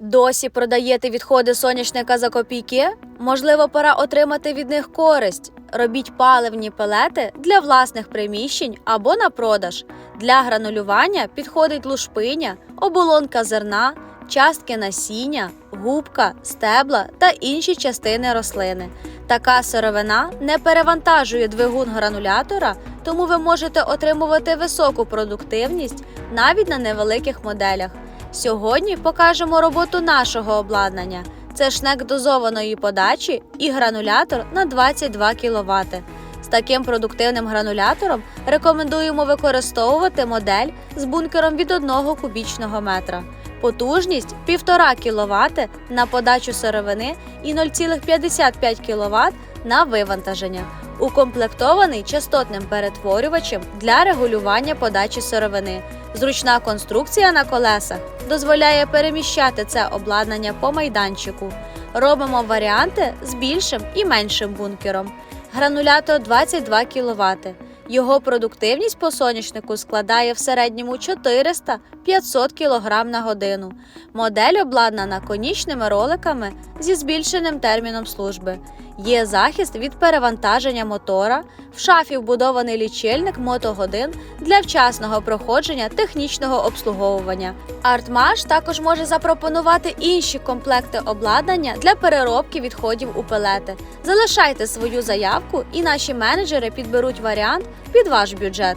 Досі продаєте відходи соняшника за копійки? Можливо, пора отримати від них користь. Робіть паливні пелети для власних приміщень або на продаж. Для гранулювання підходить лушпиня, оболонка зерна, частки насіння, губка, стебла та інші частини рослини. Така сировина не перевантажує двигун гранулятора, тому ви можете отримувати високу продуктивність навіть на невеликих моделях. Сьогодні покажемо роботу нашого обладнання. Це шнек дозованої подачі і гранулятор на 22 кВт. З таким продуктивним гранулятором рекомендуємо використовувати модель з бункером від 1 кубічного метра. Потужність 1,5 кВт на подачу сировини і 0,55 кВт на вивантаження. Укомплектований частотним перетворювачем для регулювання подачі сировини. Зручна конструкція на колесах дозволяє переміщати це обладнання по майданчику. Робимо варіанти з більшим і меншим бункером. Гранулятор 22 кВт. Його продуктивність по соняшнику складає в середньому 400-500 кг на годину. Модель обладнана конічними роликами зі збільшеним терміном служби. Є захист від перевантаження мотора, в шафі вбудований лічильник мотогодин для вчасного проходження технічного обслуговування. Артмаш також може запропонувати інші комплекти обладнання для переробки відходів у пелети. Залишайте свою заявку, і наші менеджери підберуть варіант під ваш бюджет.